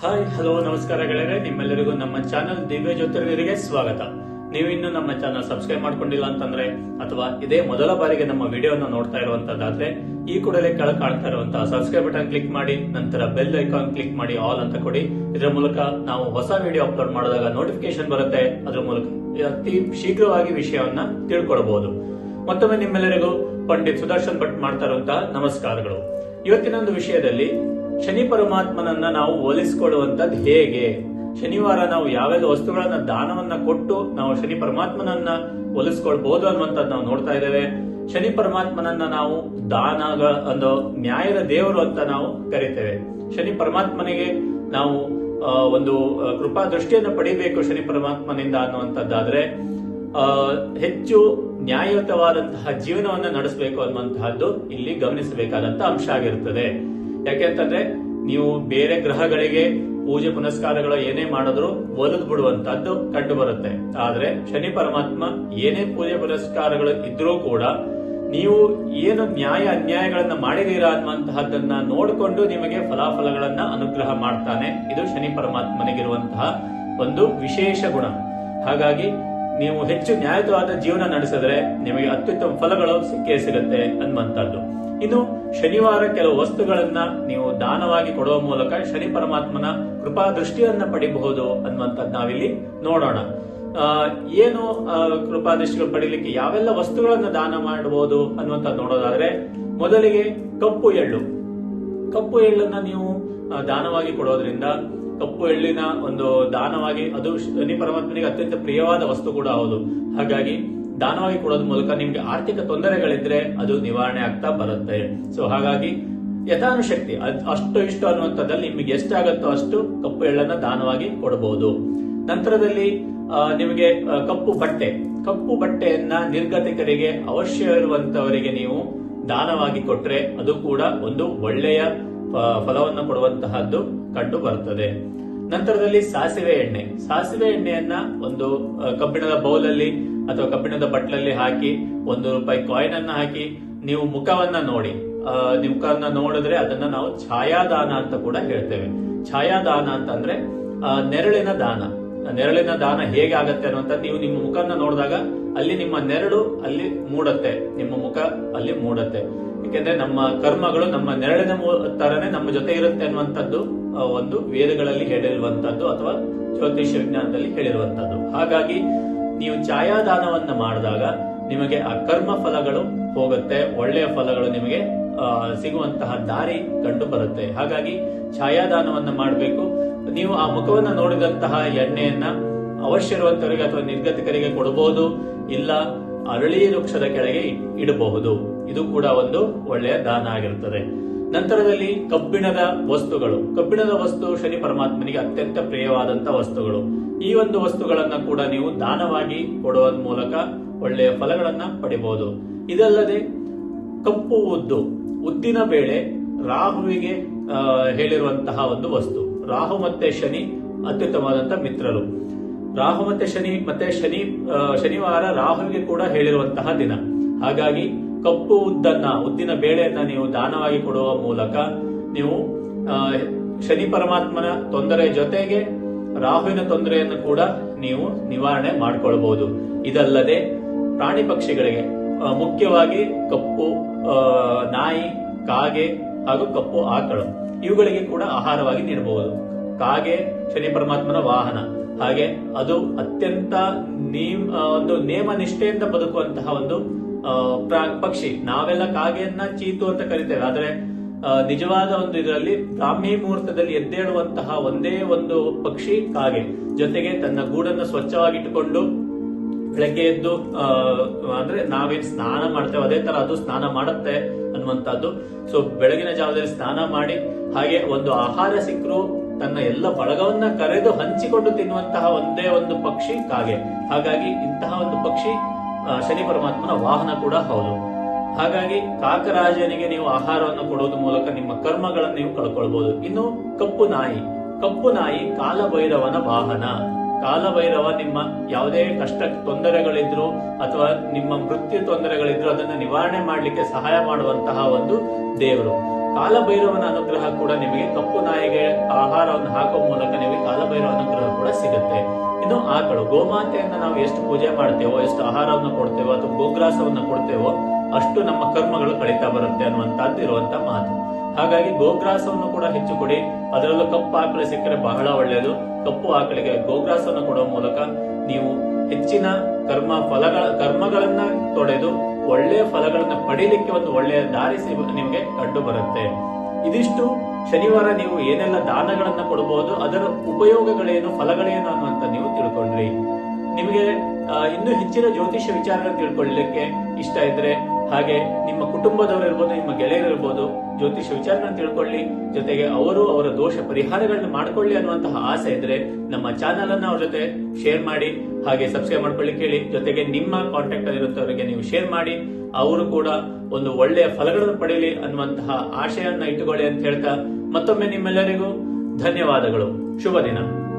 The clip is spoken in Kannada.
ಹಾಯ್ ಹಲೋ ನಮಸ್ಕಾರ ಗೆಳೆಯರೆ. ನಿಮ್ಮೆಲ್ಲರಿಗೂ ನಮ್ಮ ಚಾನಲ್ ದಿವ್ಯ ಜ್ಯೋತಿರ್ಗರಿಗೆ ಸ್ವಾಗತ. ನೀವು ಇನ್ನು ನಮ್ಮ ಚಾನಲ್ ಸಬ್ಸ್ಕ್ರೈಬ್ ಮಾಡ್ಕೊಂಡಿಲ್ಲ ಅಂತಂದ್ರೆ, ಅಥವಾ ಇದೇ ಮೊದಲ ಬಾರಿಗೆ ನಮ್ಮ ವಿಡಿಯೋನ ನೋಡ್ತಾ ಇರುವಂತದ್ದಾದ್ರೆ, ಈ ಕೂಡಲೇ ಕೆಳ ಕಾಣ್ತಾ ಇರುವಂತ ಸಬ್ಸ್ಕ್ರೈಬ್ ಬಟನ್ ಕ್ಲಿಕ್ ಮಾಡಿ, ನಂತರ ಬೆಲ್ ಐಕಾನ್ ಕ್ಲಿಕ್ ಮಾಡಿ ಆಲ್ ಅಂತ ಕೊಡಿ. ಇದರ ಮೂಲಕ ನಾವು ಹೊಸ ವಿಡಿಯೋ ಅಪ್ಲೋಡ್ ಮಾಡಿದಾಗ ನೋಟಿಫಿಕೇಶನ್ ಬರುತ್ತೆ. ಅದರ ಮೂಲಕ ಅತಿ ಶೀಘ್ರವಾಗಿ ವಿಷಯವನ್ನ ತಿಳ್ಕೊಳ್ಬಹುದು ಮತ್ತೊಮ್ಮೆ ನಿಮ್ಮೆಲ್ಲರಿಗೂ ಪಂಡಿತ್ ಸುದರ್ಶನ್ ಭಟ್ ಮಾಡ್ತಾ ಇರುವಂತಹ ನಮಸ್ಕಾರಗಳು. ಇವತ್ತಿನ ಒಂದು ವಿಷಯದಲ್ಲಿ ಶನಿ ಪರಮಾತ್ಮನನ್ನ ನಾವು ಹೋಲಿಸಿಕೊಳ್ಳುವಂತದ್ದು ಹೇಗೆ? ಶನಿವಾರ ನಾವು ಯಾವೆಲ್ಲ ವಸ್ತುಗಳನ್ನ ದಾನವನ್ನ ಕೊಟ್ಟು ನಾವು ಶನಿ ಪರಮಾತ್ಮನನ್ನ ಹೋಲಿಸ್ಕೊಳ್ಬಹುದು ಅನ್ನುವಂಥದ್ದು ನಾವು ನೋಡ್ತಾ ಇದ್ದೇವೆ. ಶನಿ ಪರಮಾತ್ಮನನ್ನ ನಾವು ದಾನಗ ಒಂದು ನ್ಯಾಯದ ದೇವರು ಅಂತ ನಾವು ಕರಿತೇವೆ. ಶನಿ ಪರಮಾತ್ಮನಿಗೆ ನಾವು ಒಂದು ಕೃಪಾ ದೃಷ್ಟಿಯನ್ನು ಪಡಿಬೇಕು ಶನಿ ಪರಮಾತ್ಮನಿಂದ ಅನ್ನುವಂಥದ್ದಾದ್ರೆ ಹೆಚ್ಚು ನ್ಯಾಯಯುತವಾದಂತಹ ಜೀವನವನ್ನು ನಡೆಸಬೇಕು ಅನ್ನುವಂತಹದ್ದು ಇಲ್ಲಿ ಗಮನಿಸಬೇಕಾದಂತ ಅಂಶ ಆಗಿರುತ್ತದೆ. ಯಾಕೆಂತಂದ್ರೆ ನೀವು ಬೇರೆ ಗ್ರಹಗಳಿಗೆ ಪೂಜೆ ಪುನಸ್ಕಾರಗಳು ಏನೇ ಮಾಡಿದ್ರು ಒಲಿದು ಬಿಡುವಂತದ್ದು ಕಂಡು ಬರುತ್ತೆ ಆದ್ರೆ ಶನಿ ಪರಮಾತ್ಮ ಏನೇ ಪೂಜೆ ಪುನಸ್ಕಾರಗಳು ಇದ್ರೂ ಕೂಡ ನೀವು ಏನು ನ್ಯಾಯ ಅನ್ಯಾಯಗಳನ್ನ ಮಾಡಿದೀರಾ ಅನ್ನುವಂತಹದ್ದನ್ನ ನೋಡಿಕೊಂಡು ನಿಮಗೆ ಫಲಾಫಲಗಳನ್ನ ಅನುಗ್ರಹ ಮಾಡ್ತಾನೆ. ಇದು ಶನಿ ಪರಮಾತ್ಮನಿಗಿರುವಂತಹ ಒಂದು ವಿಶೇಷ ಗುಣ. ಹಾಗಾಗಿ ನೀವು ಹೆಚ್ಚು ನ್ಯಾಯಯುತವಾದ ಜೀವನ ನಡೆಸಿದ್ರೆ ನಿಮಗೆ ಅತ್ಯುತ್ತಮ ಫಲಗಳು ಸಿಕ್ಕೇ ಸಿಗುತ್ತೆ ಅನ್ನುವಂಥದ್ದು. ಇನ್ನು ಶನಿವಾರ ಕೆಲವು ವಸ್ತುಗಳನ್ನ ನೀವು ದಾನವಾಗಿ ಕೊಡುವ ಮೂಲಕ ಶನಿ ಪರಮಾತ್ಮನ ಕೃಪಾ ದೃಷ್ಟಿಯನ್ನ ಪಡಿಬಹುದು ಅನ್ನುವಂಥದ್ದು ನಾವಿಲ್ಲಿ ನೋಡೋಣ. ಏನು ಕೃಪಾ ದೃಷ್ಟಿಗಳು ಪಡಿಲಿಕ್ಕೆ ಯಾವೆಲ್ಲ ವಸ್ತುಗಳನ್ನ ದಾನ ಮಾಡಬಹುದು ಅನ್ನುವಂತ ನೋಡೋದಾದ್ರೆ ಮೊದಲಿಗೆ ಕಪ್ಪು ಎಳ್ಳು. ಕಪ್ಪು ಎಳ್ಳನ್ನ ನೀವು ದಾನವಾಗಿ ಕೊಡೋದ್ರಿಂದ ಕಪ್ಪು ಎಳ್ಳಿನ ಒಂದು ದಾನವಾಗಿ ಅದು ಶನಿ ಪರಮಾತ್ಮನಿಗೆ ಅತ್ಯಂತ ಪ್ರಿಯವಾದ ವಸ್ತು ಕೂಡ ಹೌದು. ಹಾಗಾಗಿ ದಾನವಾಗಿ ಕೊಡೋದ್ರ ಮೂಲಕ ನಿಮ್ಗೆ ಆರ್ಥಿಕ ತೊಂದರೆಗಳಿದ್ರೆ ಅದು ನಿವಾರಣೆ ಆಗ್ತಾ ಬರುತ್ತೆ. ಸೊ ಹಾಗಾಗಿ ಯಥಾನುಶಕ್ತಿ ಅಷ್ಟು ಇಷ್ಟು ಅನ್ನುವಂಥದ್ದಲ್ಲಿ ನಿಮಗೆ ಎಷ್ಟಾಗತ್ತೋ ಅಷ್ಟು ಕಪ್ಪು ಎಳ್ಳನ್ನ ದಾನವಾಗಿ ಕೊಡಬಹುದು ನಂತರದಲ್ಲಿ ನಿಮಗೆ ಕಪ್ಪು ಬಟ್ಟೆ, ಕಪ್ಪು ಬಟ್ಟೆಯನ್ನ ನಿರ್ಗತಿಕರಿಗೆ ಅವಶ್ಯ ಇರುವಂತವರಿಗೆ ನೀವು ದಾನವಾಗಿ ಕೊಟ್ರೆ ಅದು ಕೂಡ ಒಂದು ಒಳ್ಳೆಯ ಫಲವನ್ನು ಕೊಡುವಂತಹದ್ದು ಕಂಡು ಬರುತ್ತದೆ ನಂತರದಲ್ಲಿ ಸಾಸಿವೆ ಎಣ್ಣೆ. ಸಾಸಿವೆ ಎಣ್ಣೆಯನ್ನ ಒಂದು ಕಬ್ಬಿಣದ ಬೌಲಲ್ಲಿ ಅಥವಾ ಕಬ್ಬಿಣದ ಬಟ್ಲಲ್ಲಿ ಹಾಕಿ ಒಂದು ರೂಪಾಯಿ ಕಾಯಿನ್ ಅನ್ನ ಹಾಕಿ ನೀವು ಮುಖವನ್ನ ನೋಡಿ. ನಿಮ್ಮ ಮುಖವನ್ನ ನೋಡಿದ್ರೆ ಅದನ್ನ ನಾವು ಛಾಯಾದಾನ ಅಂತ ಕೂಡ ಹೇಳ್ತೇವೆ. ಛಾಯಾದಾನ ಅಂತಂದ್ರೆ ನೆರಳಿನ ದಾನ. ನೆರಳಿನ ದಾನ ಹೇಗೆ ಆಗತ್ತೆ ಅನ್ನುವಂತ ನೀವು ನಿಮ್ಮ ಮುಖನ ನೋಡಿದಾಗ ಅಲ್ಲಿ ನಿಮ್ಮ ನೆರಳು ಅಲ್ಲಿ ಮೂಡತ್ತೆ. ನಿಮ್ಮ ಮುಖ ಅಲ್ಲಿ ಮೂಡತ್ತೆ. ಯಾಕೆಂದ್ರೆ ನಮ್ಮ ಕರ್ಮಗಳು ನಮ್ಮ ನೆರಳಿನ ತರನೇ ನಮ್ಮ ಜೊತೆ ಇರುತ್ತೆ ಅನ್ನುವಂಥದ್ದು ಒಂದು ವೇದಗಳಲ್ಲಿ ಹೇಳಿರುವಂತದ್ದು ಅಥವಾ ಜ್ಯೋತಿಷ್ಯ ವಿಜ್ಞಾನದಲ್ಲಿ ಹೇಳಿರುವಂತದ್ದು ಹಾಗಾಗಿ ನೀವು ಛಾಯಾದಾನವನ್ನ ಮಾಡಿದಾಗ ನಿಮಗೆ ಅಕರ್ಮ ಫಲಗಳು ಹೋಗುತ್ತೆ, ಒಳ್ಳೆಯ ಫಲಗಳು ನಿಮಗೆ ಸಿಗುವಂತಹ ದಾರಿ ಕಂಡು ಬರುತ್ತೆ. ಹಾಗಾಗಿ ಛಾಯಾದಾನವನ್ನ ಮಾಡಬೇಕು. ನೀವು ಆ ಮುಖವನ್ನು ನೋಡಿದಂತಹ ಎಣ್ಣೆಯನ್ನ ಅವಶ್ಯ ಇರುವಂತವರಿಗೆ ಅಥವಾ ನಿರ್ಗತಿಕರಿಗೆ ಕೊಡಬಹುದು, ಇಲ್ಲ ಅರಳಿ ವೃಕ್ಷದ ಕೆಳಗೆ ಇಡಬಹುದು. ಇದು ಕೂಡ ಒಂದು ಒಳ್ಳೆಯ ದಾನ ಆಗಿರುತ್ತದೆ. ನಂತರದಲ್ಲಿ ಕಬ್ಬಿಣದ ವಸ್ತುಗಳು. ಕಬ್ಬಿಣದ ವಸ್ತು ಶನಿ ಪರಮಾತ್ಮನಿಗೆ ಅತ್ಯಂತ ಪ್ರಿಯವಾದಂತಹ ವಸ್ತುಗಳು. ಈ ಒಂದು ವಸ್ತುಗಳನ್ನ ಕೂಡ ನೀವು ದಾನವಾಗಿ ಕೊಡುವ ಮೂಲಕ ಒಳ್ಳೆಯ ಫಲಗಳನ್ನ ಪಡಿಬಹುದು ಇದಲ್ಲದೆ ಕಪ್ಪು ಉದ್ದು, ಉದ್ದಿನ ಬೇಳೆ ರಾಹುವಿಗೆ ಹೇಳಿರುವಂತಹ ಒಂದು ವಸ್ತು. ರಾಹು ಮತ್ತೆ ಶನಿ ಅತ್ಯುತ್ತಮವಾದಂತಹ ಮಿತ್ರರು. ರಾಹು ಮತ್ತೆ ಶನಿ ಮತ್ತೆ ಶನಿ ಶನಿವಾರ ರಾಹುವಿಗೆ ಕೂಡ ಹೇಳಿರುವಂತಹ ದಿನ. ಹಾಗಾಗಿ ಕಪ್ಪು ಉದ್ದನ್ನ, ಉದ್ದಿನ ಬೇಳೆಯನ್ನ ನೀವು ದಾನವಾಗಿ ಕೊಡುವ ಮೂಲಕ ನೀವು ಶನಿ ಪರಮಾತ್ಮನ ತೊಂದರೆ ಜೊತೆಗೆ ರಾಹುವಿನ ತೊಂದರೆಯನ್ನು ಕೂಡ ನೀವು ನಿವಾರಣೆ ಮಾಡಿಕೊಳ್ಳಬಹುದು ಇದಲ್ಲದೆ ಪ್ರಾಣಿ ಪಕ್ಷಿಗಳಿಗೆ ಮುಖ್ಯವಾಗಿ ಕಪ್ಪು ನಾಯಿ, ಕಾಗೆ ಹಾಗೂ ಕಪ್ಪು ಆಕಳು, ಇವುಗಳಿಗೆ ಕೂಡ ಆಹಾರವಾಗಿ ನೀಡಬಹುದು. ಕಾಗೆ ಶನಿ ಪರಮಾತ್ಮನ ವಾಹನ. ಹಾಗೆ ಅದು ಅತ್ಯಂತ ಒಂದು ನೇಮ ನಿಷ್ಠೆಯಿಂದ ಬದುಕುವಂತಹ ಒಂದು ಪಕ್ಷಿ. ನಾವೆಲ್ಲ ಕಾಗೆಯನ್ನ ಚೀತು ಅಂತ ಕರಿತೇವೆ. ಆದರೆ ನಿಜವಾದ ಒಂದು ಇದರಲ್ಲಿ ಬ್ರಾಹ್ಮಿ ಮುಹೂರ್ತದಲ್ಲಿ ಎದ್ದೇಳುವಂತಹ ಒಂದೇ ಒಂದು ಪಕ್ಷಿ ಕಾಗೆ. ಜೊತೆಗೆ ತನ್ನ ಗೂಡನ್ನು ಸ್ವಚ್ಛವಾಗಿಟ್ಟುಕೊಂಡು ಬೆಳಗ್ಗೆ ಎದ್ದು ಅಂದ್ರೆ ನಾವೇನ್ ಸ್ನಾನ ಮಾಡ್ತೇವೆ. ಅದೇ ತರ ಅದು ಸ್ನಾನ ಮಾಡುತ್ತೆ ಅನ್ನುವಂಥದ್ದು. ಸೊ ಬೆಳಗಿನ ಜಾವದಲ್ಲಿ ಸ್ನಾನ ಮಾಡಿ, ಹಾಗೆ ಒಂದು ಆಹಾರ ಸಿಕ್ಕರು ತನ್ನ ಎಲ್ಲ ಬಳಗವನ್ನ ಕರೆದು ಹಂಚಿಕೊಂಡು ತಿನ್ನುವಂತಹ ಒಂದೇ ಒಂದು ಪಕ್ಷಿ ಕಾಗೆ. ಹಾಗಾಗಿ ಇಂತಹ ಒಂದು ಪಕ್ಷಿ ಶನಿ ಪರಮಾತ್ಮನ ವಾಹನ ಕೂಡ ಹೌದು. ಹಾಗಾಗಿ ಕಾಕರಾಜನಿಗೆ ನೀವು ಆಹಾರವನ್ನು ಕೊಡುವುದರ ಮೂಲಕ ನಿಮ್ಮ ಕರ್ಮಗಳನ್ನು ನೀವು ಕಳ್ಕೊಳ್ಬಹುದು ಇನ್ನು ಕಪ್ಪು ನಾಯಿ. ಕಪ್ಪು ನಾಯಿ ಕಾಲಭೈರವನ ವಾಹನ. ಕಾಲಭೈರವ ನಿಮ್ಮ ಯಾವುದೇ ಕಷ್ಟ ತೊಂದರೆಗಳಿದ್ರು ಅಥವಾ ನಿಮ್ಮ ಮೃತ್ಯು ತೊಂದರೆಗಳಿದ್ರು ಅದನ್ನು ನಿವಾರಣೆ ಮಾಡಲಿಕ್ಕೆ ಸಹಾಯ ಮಾಡುವಂತಹ ಒಂದು ದೇವರು. ಕಾಲಭೈರವನ ಅನುಗ್ರಹ ಕೂಡ ನಿಮಗೆ, ಕಪ್ಪು ನಾಯಿಗೆ ಆಹಾರವನ್ನು ಹಾಕುವ ಮೂಲಕ ನಿಮಗೆ ಕಾಲಭೈರವ ಅನುಗ್ರಹ ಕೂಡ ಸಿಗುತ್ತೆ. ಇನ್ನು ಆಕಳು, ಗೋಮಾತೆಯನ್ನ ನಾವು ಎಷ್ಟು ಪೂಜೆ ಮಾಡ್ತೇವೋ, ಎಷ್ಟು ಆಹಾರವನ್ನು ಕೊಡ್ತೇವೋ, ಅಥವಾ ಗೋಗ್ರಾಸವನ್ನು ಕೊಡ್ತೇವೋ, ಅಷ್ಟು ನಮ್ಮ ಕರ್ಮಗಳು ಕಳೀತಾ ಬರುತ್ತೆ ಅನ್ನುವಂತದ್ದು ಇರುವಂತ ಮಾತು. ಹಾಗಾಗಿ ಗೋಗ್ರಾಸವನ್ನು ಕೂಡ ಹೆಚ್ಚು ಕೊಡಿ. ಅದರಲ್ಲೂ ಕಪ್ಪು ಆಕಳು ಸಿಕ್ಕರೆ ಬಹಳ ಒಳ್ಳೆಯದು ಕಪ್ಪು ಆಕಳಿಗೆ ಗೋಗ್ರಾಸವನ್ನು ಕೊಡುವ ಮೂಲಕ ನೀವು ಹೆಚ್ಚಿನ ಕರ್ಮ ಫಲಗಳ, ಕರ್ಮಗಳನ್ನ ತೊಡೆದು ಒಳ್ಳೆಯ ಫಲಗಳನ್ನು ಪಡೀಲಿಕ್ಕೆ ಒಂದು ಒಳ್ಳೆಯ ದಾರಿ ನಿಮಗೆ ಕಂಡು ಬರುತ್ತೆ. ಇದಿಷ್ಟು ಶನಿವಾರ ನೀವು ಏನೆಲ್ಲ ದಾನಗಳನ್ನ ಕೊಡಬಹುದು ಅದರ ಉಪಯೋಗಗಳೇನು, ಫಲಗಳೇನು ಅನ್ನುವಂತ ನೀವು ತಿಳ್ಕೊಂಡ್ರಿ. ನಿಮಗೆ ಇನ್ನೂ ಹೆಚ್ಚಿನ ಜ್ಯೋತಿಷ್ಯ ವಿಚಾರಗಳನ್ನು ತಿಳ್ಕೊಳ್ಳಿಕ್ಕೆ ಇಷ್ಟ ಇದ್ರೆ ಹಾಗೆ ನಿಮ್ಮ ಕುಟುಂಬದವರು ಇರ್ಬೋದು, ನಿಮ್ಮ ಗೆಳೆಯರು ಇರ್ಬೋದು, ಜ್ಯೋತಿಷ್ಯ ವಿಚಾರಗಳನ್ನು ತಿಳ್ಕೊಳ್ಳಿ, ಜೊತೆಗೆ ಅವರು ಅವರ ದೋಷ ಪರಿಹಾರಗಳನ್ನ ಮಾಡ್ಕೊಳ್ಳಿ ಅನ್ನುವಂತಹ ಆಸೆ ಇದ್ರೆ ನಮ್ಮ ಚಾನಲ್ ಅನ್ನ ಅವ್ರ ಜೊತೆ ಶೇರ್ ಮಾಡಿ, ಹಾಗೆ ಸಬ್ಸ್ಕ್ರೈಬ್ ಮಾಡ್ಕೊಳ್ಳಿ ಕೇಳಿ. ಜೊತೆಗೆ ನಿಮ್ಮ ಕಾಂಟ್ಯಾಕ್ಟ್ ಅಲ್ಲಿರುತ್ತವರಿಗೆ ನೀವು ಶೇರ್ ಮಾಡಿ, ಅವರು ಕೂಡ ಒಂದು ಒಳ್ಳೆಯ ಫಲಗಳನ್ನು ಪಡೆಯಲಿ ಅನ್ನುವಂತಹ ಆಶಯವನ್ನ ಇಟ್ಟುಕೊಳ್ಳಿ ಅಂತ ಹೇಳ್ತಾ ಮತ್ತೊಮ್ಮೆ ನಿಮ್ಮೆಲ್ಲರಿಗೂ ಧನ್ಯವಾದಗಳು. ಶುಭ ದಿನ.